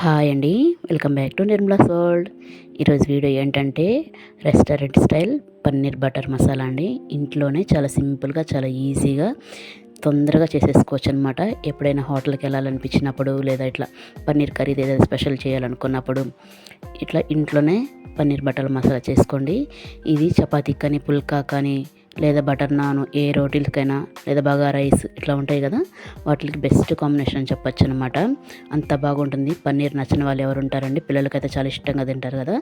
Hi అండి. Welcome back to Nirmala's world. ఈరోజు video ఏంటంటే restaurant style paneer butter masala అండి. ఇంట్లోనే చాలా సింపుల్గా చాలా ఈజీగా తొందరగా చేసేసుకోవచ్చు అనమాట ఎప్పుడైనా హోటల్కి వెళ్ళాలనిపించినప్పుడు లేదా ఇట్లా పన్నీర్ కర్రీ ఏదైనా స్పెషల్ చేయాలనుకున్నప్పుడు ఇట్లా ఇంట్లోనే పన్నీర్ బటర్ మసాలా చేసుకోండి. ఇది చపాతీ కానీ పుల్కా కానీ లేదా బటర్ నాన్ ఏ రోటీలకైనా లేదా బాగా రైస్ ఇట్లా ఉంటాయి కదా వాటికి బెస్ట్ కాంబినేషన్ అని చెప్పొచ్చు అనమాట అంత బాగుంటుంది. పన్నీర్ నచ్చిన వాళ్ళు ఎవరు ఉంటారండి? పిల్లలకైతే చాలా ఇష్టంగా తింటారు కదా.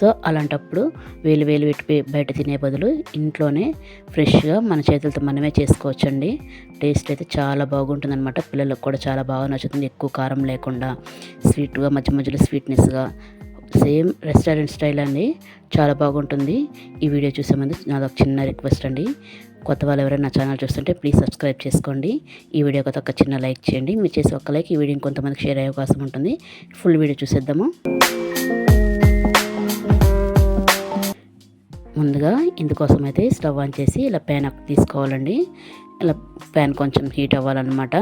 సో అలాంటప్పుడు వేలు వేలు పెట్టి బయట తినే బదులు ఇంట్లోనే ఫ్రెష్గా మన చేతులతో మనమే చేసుకోవచ్చండి. టేస్ట్ అయితే చాలా బాగుంటుంది అనమాట పిల్లలకు కూడా చాలా బాగా నచ్చుతుంది. ఎక్కువ కారం లేకుండా స్వీట్గా మధ్య మధ్యలో స్వీట్నెస్గా సేమ్ రెస్టారెంట్ స్టైల్ అండి. చాలా బాగుంటుంది. ఈ వీడియో చూసే ముందు నాది ఒక చిన్న రిక్వెస్ట్ అండి. కొత్త వాళ్ళు ఎవరైనా నా ఛానల్ చూస్తుంటే ప్లీజ్ సబ్స్క్రైబ్ చేసుకోండి. ఈ వీడియో ఒక చిన్న లైక్ చేయండి. మీరు చేసే ఒక లైక్ ఈ వీడియో కొంతమందికి షేర్ అయ్యే అవకాశం ఉంటుంది. ఫుల్ వీడియో చూసేద్దాము. ముందుగా ఇందుకోసం అయితే స్టవ్ ఆన్ చేసి ఇలా ప్యాన్ తీసుకోవాలండి. ఇలా ప్యాన్ కొంచెం హీట్ అవ్వాలన్నమాట.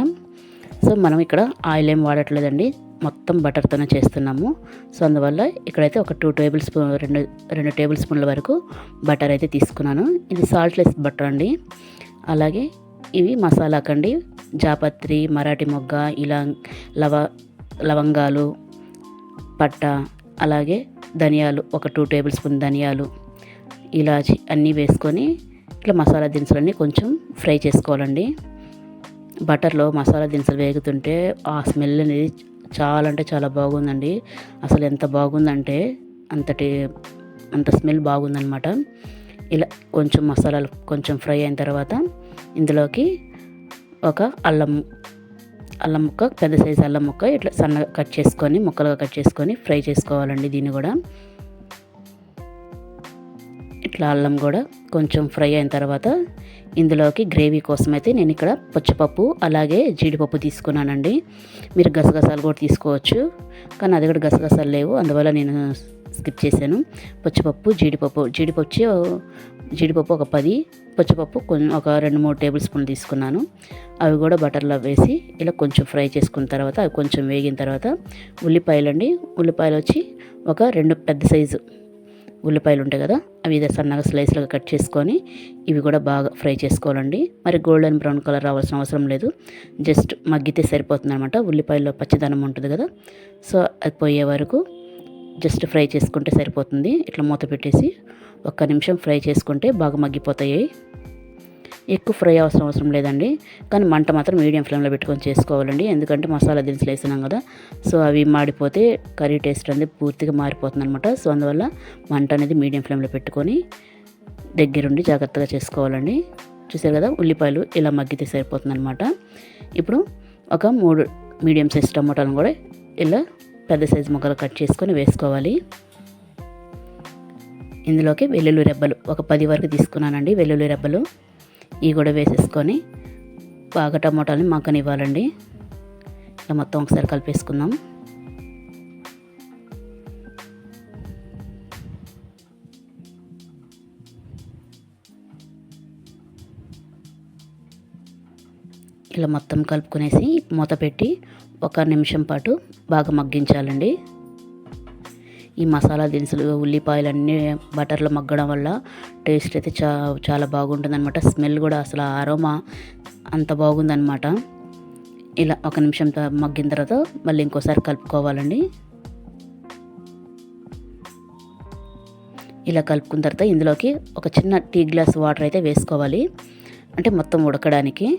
సో మనం ఇక్కడ ఆయిల్ ఏం వాడట్లేదండి. మొత్తం బటర్తోనే చేస్తున్నాము. సో అందువల్ల ఇక్కడైతే ఒక టూ టేబుల్ స్పూన్ రెండు రెండు టేబుల్ స్పూన్ల వరకు బటర్ అయితే తీసుకున్నాను. ఇది సాల్ట్లెస్ బటర్ అండి. అలాగే ఇవి మసాలా కండి. జాపత్రి మరాఠీ మొగ్గ ఇలా లవ లవంగాలు పట్ట అలాగే ధనియాలు ఒక టూ టేబుల్ స్పూన్ ధనియాలు ఇలాచి అన్నీ వేసుకొని ఇట్లా మసాలా దినుసులన్నీ కొంచెం ఫ్రై చేసుకోవాలండి. బటర్లో మసాలా దినుసులు వేగుతుంటే ఆ స్మెల్ అనేది చాలా అంటే చాలా బాగుందండి. అసలు ఎంత బాగుందంటే అంతటి అంత స్మెల్ బాగుందనమాట ఇలా కొంచెం మసాలాలు కొంచెం ఫ్రై అయిన తర్వాత ఇందులోకి ఒక అల్లం అల్లం ముక్క పెద్ద సైజు అల్లం ముక్క ఇట్లా సన్నగా కట్ చేసుకొని ముక్కలుగా కట్ చేసుకొని ఫ్రై చేసుకోవాలండి దీన్ని కూడా. ఇట్లా అల్లం కూడా కొంచెం ఫ్రై అయిన తర్వాత ఇందులోకి గ్రేవీ కోసం అయితే నేను ఇక్కడ పచ్చిపప్పు అలాగే జీడిపప్పు తీసుకున్నానండి. మీరు గసగసాలు కూడా తీసుకోవచ్చు. కానీ అది కూడా గసగసాలు లేవు. అందువల్ల నేను స్కిప్ చేశాను. పచ్చిపప్పు జీడిపప్పు జీడిపప్పు జీడిపప్పు ఒక పది పచ్చిపప్పు కొంచెం ఒక రెండు మూడు టేబుల్ స్పూన్లు తీసుకున్నాను. అవి కూడా బటర్లో వేసి ఇలా కొంచెం ఫ్రై చేసుకున్న తర్వాత అవి కొంచెం వేగిన తర్వాత ఉల్లిపాయలు అండి ఉల్లిపాయలు వచ్చి ఒక రెండు పెద్ద సైజు ఉల్లిపాయలు ఉంటాయి కదా అవి సన్నగా స్లైస్లుగా కట్ చేసుకొని ఇవి కూడా బాగా ఫ్రై చేసుకోవాలండి. మరి గోల్డెన్ బ్రౌన్ కలర్ రావాల్సిన అవసరం లేదు. జస్ట్ మగ్గితే సరిపోతుంది అనమాట ఉల్లిపాయల్లో పచ్చదనం ఉంటుంది కదా సో అది పోయే వరకు జస్ట్ ఫ్రై చేసుకుంటే సరిపోతుంది. ఇట్లా మూత పెట్టేసి ఒక్క నిమిషం ఫ్రై చేసుకుంటే బాగా మగ్గిపోతాయి. ఎక్కువ ఫ్రై అవసరం అవసరం లేదండి. కానీ మంట మాత్రం మీడియం ఫ్లేమ్లో పెట్టుకొని చేసుకోవాలండి. ఎందుకంటే మసాలా దినుసులు వేసినాం కదా సో అవి మాడిపోతే కర్రీ టేస్ట్ అనేది పూర్తిగా మారిపోతుంది అనమాట సో అందువల్ల మంట అనేది మీడియం ఫ్లేమ్లో పెట్టుకొని దగ్గరుండి జాగ్రత్తగా చేసుకోవాలండి. చూసారు కదా ఉల్లిపాయలు ఇలా మగ్గితే సరిపోతుంది అనమాట ఇప్పుడు ఒక మూడు మీడియం సైజ్ టమాటాలను కూడా ఇలా పెద్ద సైజు ముక్కలు కట్ చేసుకొని వేసుకోవాలి. ఇందులోకి వెల్లుల్లి రెబ్బలు ఒక పది వరకు తీసుకున్నానండి వెల్లుల్లి రెబ్బలు. ఇవి కూడా వేసేసుకొని బాగా టమోటాలని మగ్గనివ్వాలండి ఇలా మొత్తం ఒకసారి కలిపేసుకుందాం. ఇలా మొత్తం కలుపుకునేసి మూత పెట్టి ఒక నిమిషం పాటు బాగా మగ్గించాలండి. ఈ మసాలా దినుసులు ఉల్లిపాయలు అన్నీ బటర్లో మగ్గడం వల్ల టేస్ట్ అయితే చా చాలా బాగుంటుంది అనమాట స్మెల్ కూడా అసలు ఆరోమా అంత బాగుందనమాట ఇలా ఒక నిమిషం మగ్గిన తర్వాత మళ్ళీ ఇంకోసారి కలుపుకోవాలండి. ఇలా కలుపుకున్న తర్వాత ఇందులోకి ఒక చిన్న టీ గ్లాస్ వాటర్ అయితే వేసుకోవాలి. అంటే మొత్తం ఉడకడానికి.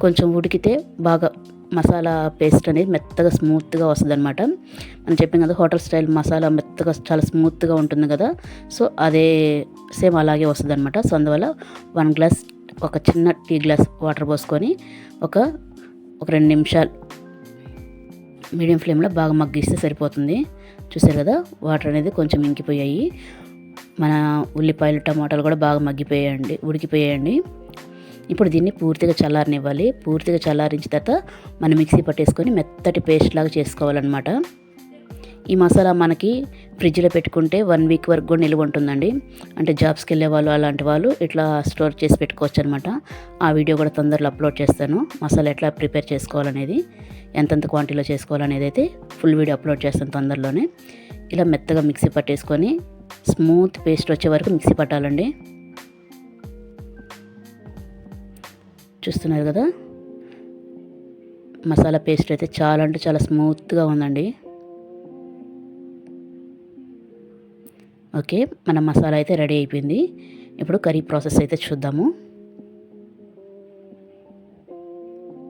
కొంచెం ఉడికితే బాగా మసాలా పేస్ట్ అనేది మెత్తగా స్మూత్గా వస్తుంది అనమాట మనం చెప్పాం కదా హోటల్ స్టైల్ మసాలా మెత్తగా చాలా స్మూత్గా ఉంటుంది కదా. సో అదే సేమ్ అలాగే వస్తుంది అనమాట సో అందువల్ల వన్ గ్లాస్ ఒక చిన్న టీ గ్లాస్ వాటర్ పోసుకొని ఒక ఒక రెండు నిమిషాలు మీడియం ఫ్లేమ్లో బాగా మగ్గిస్తే సరిపోతుంది. చూసారు కదా వాటర్ అనేది కొంచెం ఇంకిపోయాయి. మన ఉల్లిపాయలు టమాటాలు కూడా బాగా మగ్గిపోయాయండి ఉడికిపోయాయండి. ఇప్పుడు దీన్ని పూర్తిగా చల్లారనివ్వాలి. పూర్తిగా చల్లారించిన తర్వాత మనం మిక్సీ పట్టేసుకొని మెత్తటి పేస్ట్ లాగా చేసుకోవాలన్నమాట. ఈ మసాలా మనకి ఫ్రిడ్జ్లో పెట్టుకుంటే వన్ వీక్ వరకు కూడా నిల్వ ఉంటుందండి. అంటే జాబ్స్కి వెళ్ళే వాళ్ళు అలాంటి వాళ్ళు ఇట్లా స్టోర్ చేసి పెట్టుకోవచ్చు అనమాట ఆ వీడియో కూడా తొందరలో అప్లోడ్ చేస్తాను. మసాలా ఎట్లా ప్రిపేర్ చేసుకోవాలనేది ఎంతెంత క్వాంటిటీలో చేసుకోవాలనేది అయితే ఫుల్ వీడియో అప్లోడ్ చేస్తాను తొందరలోనే. ఇలా మెత్తగా మిక్సీ పట్టేసుకొని స్మూత్ పేస్ట్ వచ్చే వరకు మిక్సీ పట్టాలండి. చూస్తున్నారు కదా. మసాలా పేస్ట్ అయితే చాలా అంటే చాలా స్మూత్గా ఉందండి. ఓకే మన మసాలా అయితే రెడీ అయిపోయింది. ఇప్పుడు కర్రీ ప్రాసెస్ అయితే చూద్దాము.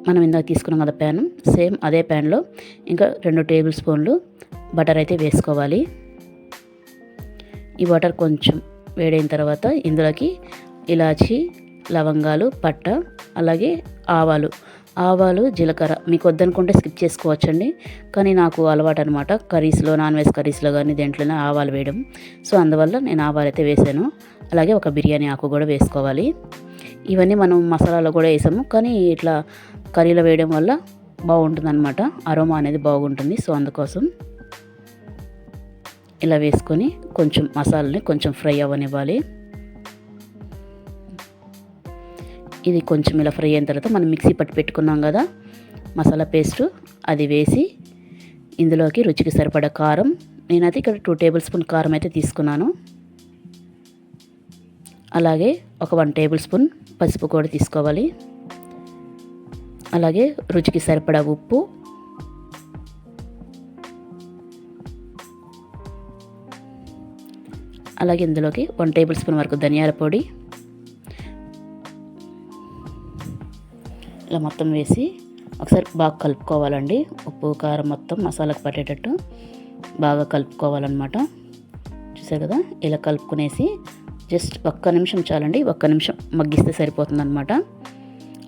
మనం ఇందాక తీసుకున్నాం కదా ప్యాన్ సేమ్ అదే ప్యాన్లో ఇంకా రెండు టేబుల్ స్పూన్లు బటర్ అయితే వేసుకోవాలి. ఈ బటర్ కొంచెం వేడైన తర్వాత ఇందులోకి ఇలాచి లవంగాలు పట్ట అలాగే ఆవాలు. ఆవాలు జీలకర్ర. మీకు వద్దనుకుంటే స్కిప్ చేసుకోవచ్చండి. కానీ నాకు అలవాటు అనమాట కర్రీస్లో నాన్ వెజ్ కర్రీస్లో కానీ దేంట్లోనే ఆవాలు వేయడం. సో అందువల్ల నేను ఆవాలు అయితే వేసాను. అలాగే ఒక బిర్యానీ ఆకు కూడా వేసుకోవాలి. ఇవన్నీ మనం మసాలాలో కూడా వేసాము. కానీ ఇట్లా కర్రీలో వేయడం వల్ల బాగుంటుంది అనమాట అరోమా అనేది బాగుంటుంది. సో అందుకోసం ఇలా వేసుకొని కొంచెం మసాలని కొంచెం ఫ్రై అవ్వనివ్వాలి. ఇది కొంచెం ఇలా ఫ్రై అయిన తర్వాత మనం మిక్సీ పట్టి పెట్టుకున్నాం కదా మసాలా పేస్టు అది వేసి ఇందులోకి రుచికి సరిపడా కారం. నేనైతే ఇక్కడ టూ టేబుల్ స్పూన్ కారం అయితే తీసుకున్నాను. అలాగే ఒక వన్ టేబుల్ స్పూన్ పసుపు కూడా తీసుకోవాలి. అలాగే రుచికి సరిపడా ఉప్పు. అలాగే ఇందులోకి వన్ టేబుల్ స్పూన్ వరకు ధనియాల పొడి. ఇలా మొత్తం వేసి ఒకసారి బాగా కలుపుకోవాలండి. ఉప్పు కారం మొత్తం మసాలాకు పట్టేటట్టు బాగా కలుపుకోవాలన్నమాట. చూసారు కదా? ఇలా కలుపుకునేసి జస్ట్ ఒక్క నిమిషం చాలండి. ఒక్క నిమిషం మగ్గిస్తే సరిపోతుంది అనమాట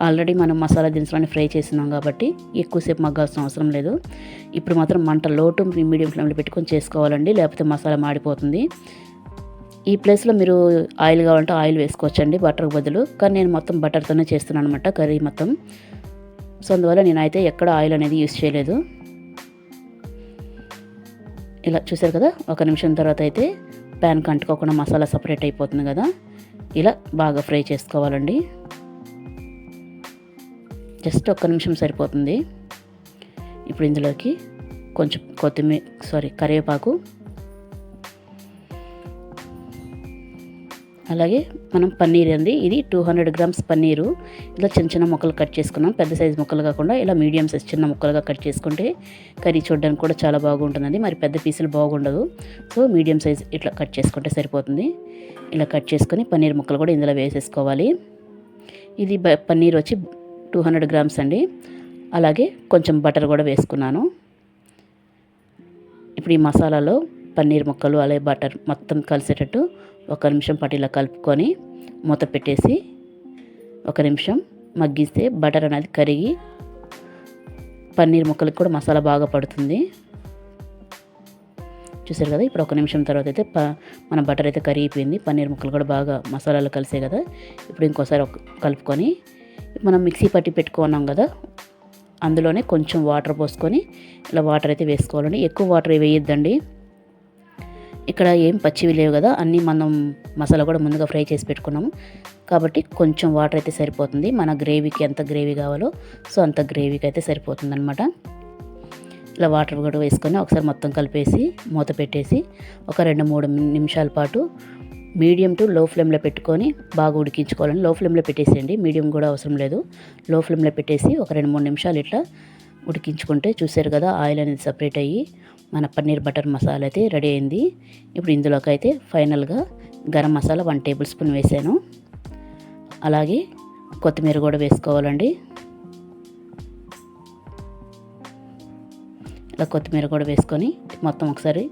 ఆల్రెడీ మనం మసాలా దినుసులని ఫ్రై చేసినాం కాబట్టి ఎక్కువసేపు మగ్గాల్సిన అవసరం లేదు. ఇప్పుడు మాత్రం మంట లోటు మీడియం ఫ్లేమ్లో పెట్టుకొని చేసుకోవాలండి. లేకపోతే మసాలా మాడిపోతుంది. ఈ ప్లేస్లో మీరు ఆయిల్ కావాలంటే ఆయిల్ వేసుకోవచ్చండి బటర్కి బదులు. కానీ నేను మొత్తం బటర్తోనే చేస్తున్నాను అనమాట కర్రీ మొత్తం. సో అందువల్ల నేనైతే ఎక్కడ ఆయిల్ అనేది యూస్ చేయలేదు. ఇలా చూసారు కదా ఒక నిమిషం తర్వాత అయితే ప్యాన్ కంటుకోకుండా మసాలా సపరేట్ అయిపోతుంది కదా. ఇలా బాగా ఫ్రై చేసుకోవాలండి. జస్ట్ ఒక్క నిమిషం సరిపోతుంది. ఇప్పుడు ఇందులోకి కొంచెం కొత్తిమీర సారీ కరివేపాకు అలాగే మనం పన్నీర్ అండి. ఇది టూ హండ్రెడ్ గ్రామ్స్ పన్నీరు. ఇలా చిన్న చిన్న ముక్కలు కట్ చేసుకున్నాం. పెద్ద సైజు ముక్కలు కాకుండా ఇలా మీడియం సైజ్ చిన్న ముక్కలుగా కట్ చేసుకుంటే కర్రీ చూడడానికి కూడా చాలా బాగుంటుందండి. మరి పెద్ద పీసులు బాగుండదు. సో మీడియం సైజ్ ఇట్లా కట్ చేసుకుంటే సరిపోతుంది. ఇలా కట్ చేసుకొని పన్నీర్ ముక్కలు కూడా ఇందులో వేసేసుకోవాలి. ఇది పన్నీర్ వచ్చి టూ హండ్రెడ్ గ్రామ్స్ అండి. అలాగే కొంచెం బటర్ కూడా వేసుకున్నాను. ఇప్పుడు ఈ మసాలాలో పన్నీర్ ముక్కలు అలాగే బటర్ మొత్తం కలిసేటట్టు ఒక నిమిషం పాటు ఇలా కలుపుకొని మూత పెట్టేసి ఒక నిమిషం మగ్గిస్తే బటర్ అనేది కరిగి పన్నీర్ ముక్కలకు కూడా మసాలా బాగా పడుతుంది. చూసారు కదా? ఇప్పుడు ఒక నిమిషం తర్వాత అయితే ప మన బటర్ అయితే కరిగిపోయింది. పన్నీర్ ముక్కలు కూడా బాగా మసాలాలు కలిసే కదా? ఇప్పుడు ఇంకోసారి కలుపుకొని మనం మిక్సీ పట్టి పెట్టుకున్నాం కదా? అందులోనే కొంచెం వాటర్ పోసుకొని ఇలా వాటర్ అయితే వేసుకోవాలండి. ఎక్కువ వాటర్ వేయొద్దండి. ఇక్కడ ఏం పచ్చివి లేవు కదా అన్నీ మనం మసాలా కూడా ముందుగా ఫ్రై చేసి పెట్టుకున్నాము. కాబట్టి కొంచెం వాటర్ అయితే సరిపోతుంది. మన గ్రేవీకి ఎంత గ్రేవీ కావాలో సో అంత గ్రేవీకి అయితే సరిపోతుంది అనమాట ఇలా వాటర్ కూడా వేసుకొని ఒకసారి మొత్తం కలిపేసి మూత పెట్టేసి ఒక రెండు మూడు నిమిషాల పాటు మీడియం టు లో ఫ్లేమ్లో పెట్టుకొని బాగా ఉడికించుకోవాలని లో ఫ్లేమ్లో పెట్టేసేయండి. మీడియం కూడా అవసరం లేదు. లో ఫ్లేమ్లో పెట్టేసి ఒక రెండు మూడు నిమిషాలు ఇట్లా ఉడికించుకుంటే చూసారు కదా ఆయిల్ అనేది సపరేట్ అయ్యి మన పన్నీర్ బటర్ మసాలా అయితే రెడీ అయింది. ఇప్పుడు ఇందులోకి అయితే ఫైనల్గా garam masala one tablespoon వేసాను. అలాగే కొత్తిమీర కూడా వేసుకోవాలండి. ఇలా కొత్తిమీర కూడా వేసుకొని మొత్తం ఒకసారి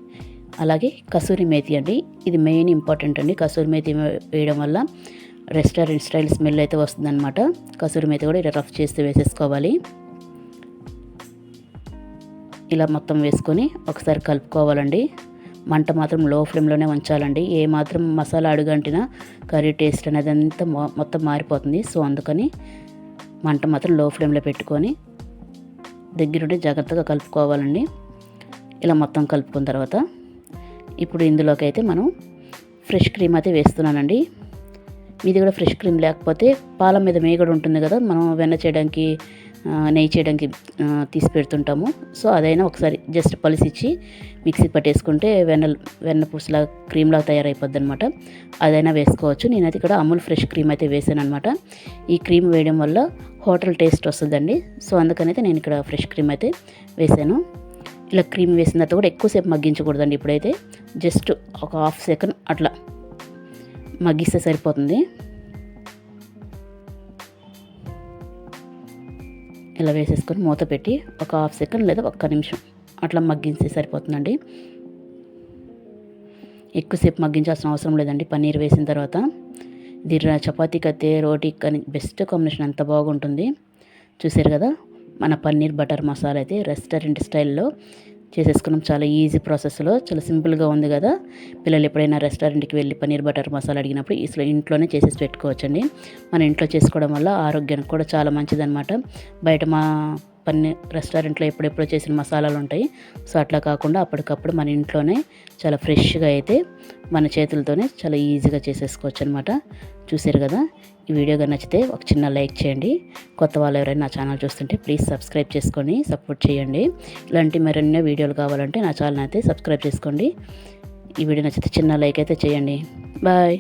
అలాగే కసూరి మేతి అండి ఇది మెయిన్ ఇంపార్టెంట్ అండి. కసూరి మేతి వేయడం వల్ల రెస్టారెంట్ స్టైల్ స్మెల్ అయితే వస్తుందన్నమాట. కసూరి మేతి కూడా ఇలా రఫ్ చేస్తే వేసేసుకోవాలి. ఇలా మొత్తం వేసుకొని ఒకసారి కలుపుకోవాలండి. మంట మాత్రం లో ఫ్లేమ్లోనే ఉంచాలండి. ఏ మాత్రం మసాలా అడుగంటినా కర్రీ టేస్ట్ అనేది అంతా మొత్తం మారిపోతుంది. సో అందుకని మంట మాత్రం లో ఫ్లేమ్లో పెట్టుకొని దగ్గరుండి జాగ్రత్తగా కలుపుకోవాలండి. ఇలా మొత్తం కలుపుకున్న తర్వాత ఇప్పుడు ఇందులోకి అయితే మనం ఫ్రెష్ క్రీమ్ అయితే వేస్తున్నానండి. మీది కూడా ఫ్రెష్ క్రీమ్ లేకపోతే పాల మీద మేగడ ఉంటుంది కదా మనం వెన్న చేయడానికి నెయ్యి చేయడానికి ఆ, తీసి పెడుతుంటాము. సో అదైనా ఒకసారి జస్ట్ పలిసిచ్చి మిక్సీ పట్టేసుకుంటే వెన్న వెన్న పూసలా క్రీమ్లా తయారైపోద్ది అనమాట అదైనా వేసుకోవచ్చు. నేనైతే ఇక్కడ అమూల్ ఫ్రెష్ క్రీమ్ అయితే వేసాను అనమాట ఈ క్రీమ్ వేయడం వల్ల హోటల్ టేస్ట్ వస్తుందండి. సో అందుకనైతే నేను ఇక్కడ ఫ్రెష్ క్రీమ్ అయితే వేసాను. ఇలా క్రీమ్ వేసిన తర్వాత కూడా ఎక్కువసేపు మగ్గించకూడదండి ఇప్పుడైతే. జస్ట్ ఒక హాఫ్ సెకండ్ అట్లా మగ్గిస్తే సరిపోతుంది. ఇలా వేసేసుకొని మూత పెట్టి ఒక హాఫ్ సెకండ్ లేదా ఒక్క నిమిషం అట్లా మగ్గించే సరిపోతుందండి. ఎక్కువసేపు మగ్గించాల్సిన అవసరం లేదండి. పన్నీర్ వేసిన తర్వాత ఇది చపాతీకి అయితే రోటీకి కానీ బెస్ట్ కాంబినేషన్. అంత బాగుంటుంది. చూసారు కదా? మన పన్నీర్ బటర్ మసాలా అయితే రెస్టారెంట్ స్టైల్లో చేసేసుకున్నాం. చాలా ఈజీ ప్రాసెస్లో చాలా సింపుల్గా ఉంది కదా. పిల్లలు ఎప్పుడైనా రెస్టారెంట్కి వెళ్ళి పన్నీర్ బటర్ మసాలా అడిగినప్పుడు ఇసులో ఇంట్లోనే చేసేసి పెట్టుకోవచ్చండి. మన ఇంట్లో చేసుకోవడం వల్ల ఆరోగ్యానికి కూడా చాలా మంచిదన్నమాట. బయట మా పన్నీర్ రెస్టారెంట్లో ఎప్పుడెప్పుడో చేసిన మసాలాలు ఉంటాయి. సో అట్లా కాకుండా అప్పటికప్పుడు మన ఇంట్లోనే చాలా ఫ్రెష్గా అయితే మన చేతులతోనే చాలా ఈజీగా చేసేసుకోవచ్చు అనమాట చూశారు కదా? ఈ వీడియో నచ్చితే ఒక చిన్న లైక్ చేయండి. కొత్త వాళ్ళు ఎవరైనా నా ఛానల్ చూస్తుంటే ప్లీజ్ సబ్స్క్రైబ్ చేసుకొని సపోర్ట్ చేయండి. ఇలాంటి మరెన్నో వీడియోలు కావాలంటే నా ఛానల్ అయితే సబ్స్క్రైబ్ చేసుకోండి. ఈ వీడియో నచ్చితే చిన్న లైక్ అయితే చేయండి. బాయ్.